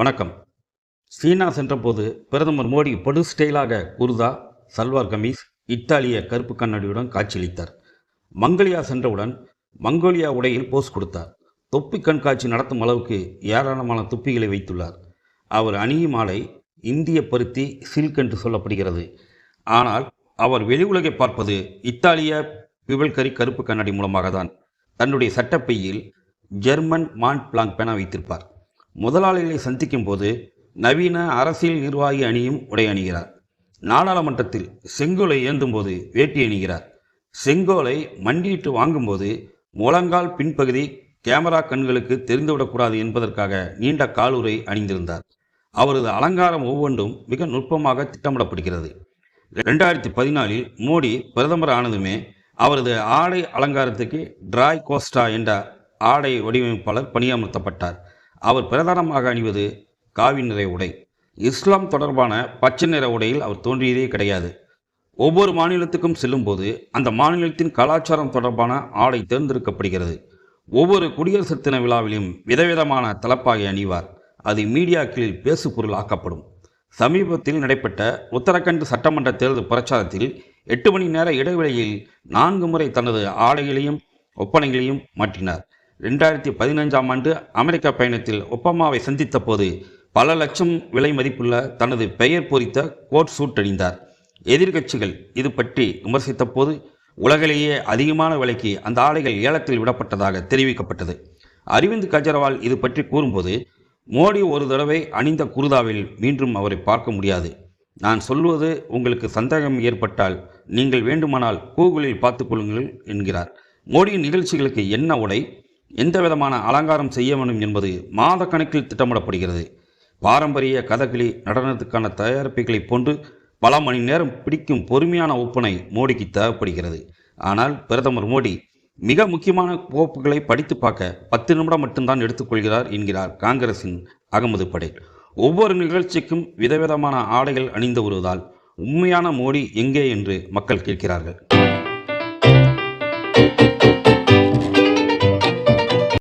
வணக்கம். சீனா சென்றபோது பிரதமர் மோடி படு ஸ்டைலாக குர்தா சல்வார் கமீஸ் இத்தாலிய கருப்பு கண்ணாடியுடன் காட்சியளித்தார். மங்கோலியா சென்றவுடன் மங்கோலியா உடையில் போஸ் கொடுத்தார். தொப்பி கண்காட்சி நடத்தும் அளவுக்கு ஏராளமான தொப்பிகளை வைத்துள்ளார். அவர் அணியும் ஆலை இந்திய பருத்தி சில்க் என்று சொல்லப்படுகிறது. ஆனால் அவர் வெளி உலகை பார்ப்பது இத்தாலிய பிவல்கரி கருப்பு கண்ணாடி மூலமாக தான் தன்னுடைய சட்டப்பையில் ஜெர்மன் மாண்ட் பிளாங்க் பேனா வைத்திருப்பார். முதலாளிகளை சந்திக்கும் போது நவீன அரசியல் நிர்வாகி அணியும் உடை அணிகிறார். நாடாளுமன்றத்தில் செங்கோலை ஏந்தும் போது வேட்டி அணிகிறார். செங்கோலை மண்டியிட்டு வாங்கும்போது முழங்கால் பின்பகுதி கேமரா கண்களுக்கு தெரிந்துவிடக்கூடாது என்பதற்காக நீண்ட காலுறை அணிந்திருந்தார். அவரது அலங்காரம் ஒவ்வொன்றும் மிக நுட்பமாக திட்டமிடப்படுகிறது. ரெண்டாயிரத்தி பதினாலில் மோடி பிரதமர் ஆனதுமே அவரது ஆடை அலங்காரத்துக்கு டிராய் கோஸ்டா என்ற ஆடை வடிவமைப்பாளர் பணியமர்த்தப்பட்டார். அவர் பிரதானமாக அணிவது காவி நிற உடை. இஸ்லாம் தொடர்பான பச்சை நிற உடையில் அவர் தோன்றியதே கிடையாது. ஒவ்வொரு மாநிலத்துக்கும் செல்லும்போது அந்த மாநிலத்தின் கலாச்சாரம் தொடர்பான ஆடை தேர்ந்தெடுக்கப்படுகிறது. ஒவ்வொரு குடியரசு தின விழாவிலும் விதவிதமான தலப்பாகை அணிவார். அது மீடியாக்களில் பேசு பொருள் ஆக்கப்படும். சமீபத்தில் நடைபெற்ற உத்தரகண்ட் சட்டமன்ற தேர்தல் பிரச்சாரத்தில் எட்டு மணி நேர இடைவெளியில் நான்கு முறை தனது ஆடைகளையும் ஒப்பனைகளையும் மாற்றினார். ரெண்டாயிரத்தி பதினஞ்சாம் ஆண்டு அமெரிக்க பயணத்தில் ஒப்பாமாவை சந்தித்த போது பல லட்சம் விலை மதிப்புள்ள தனது பெயர் பொறித்த கோட் சூட் அணிந்தார். எதிர்க்கட்சிகள் இது பற்றி விமர்சித்த போது உலகிலேயே அதிகமான விலைக்கு அந்த ஆடைகள் ஏலத்தில் விடப்பட்டதாக தெரிவிக்கப்பட்டது. அரவிந்த் கெஜ்ரிவால் இது பற்றி கூறும்போது மோடி ஒரு தடவை அணிந்த குருதாவில் மீண்டும் அவரை பார்க்க முடியாது. நான் சொல்வது உங்களுக்கு சந்தேகம் ஏற்பட்டால் நீங்கள் வேண்டுமானால் கூகுளில் பார்த்துக் கொள்ளுங்கள் என்கிறார். மோடியின் நிகழ்ச்சிகளுக்கு என்ன உடை? எந்த விதமான அலங்காரம் செய்ய வேண்டும் என்பது மாத கணக்கில் திட்டமிடப்படுகிறது. பாரம்பரிய கதகளி நடனத்துக்கான தயாரிப்புகளைப் போன்று பல மணி நேரம் பிடிக்கும் பொறுமையான ஒப்பனை மோடிக்கு தேவைப்படுகிறது. ஆனால் பிரதமர் மோடி மிக முக்கியமான கோப்புகளை படித்து பார்க்க பத்து நிமிடம் மட்டும்தான் எடுத்துக்கொள்கிறார் என்கிறார் காங்கிரசின் அகமது படேல். ஒவ்வொரு நிகழ்ச்சிக்கும் விதவிதமான ஆடைகள் அணிந்து வருவதால் உண்மையான மோடி எங்கே என்று மக்கள் கேட்கிறார்கள்.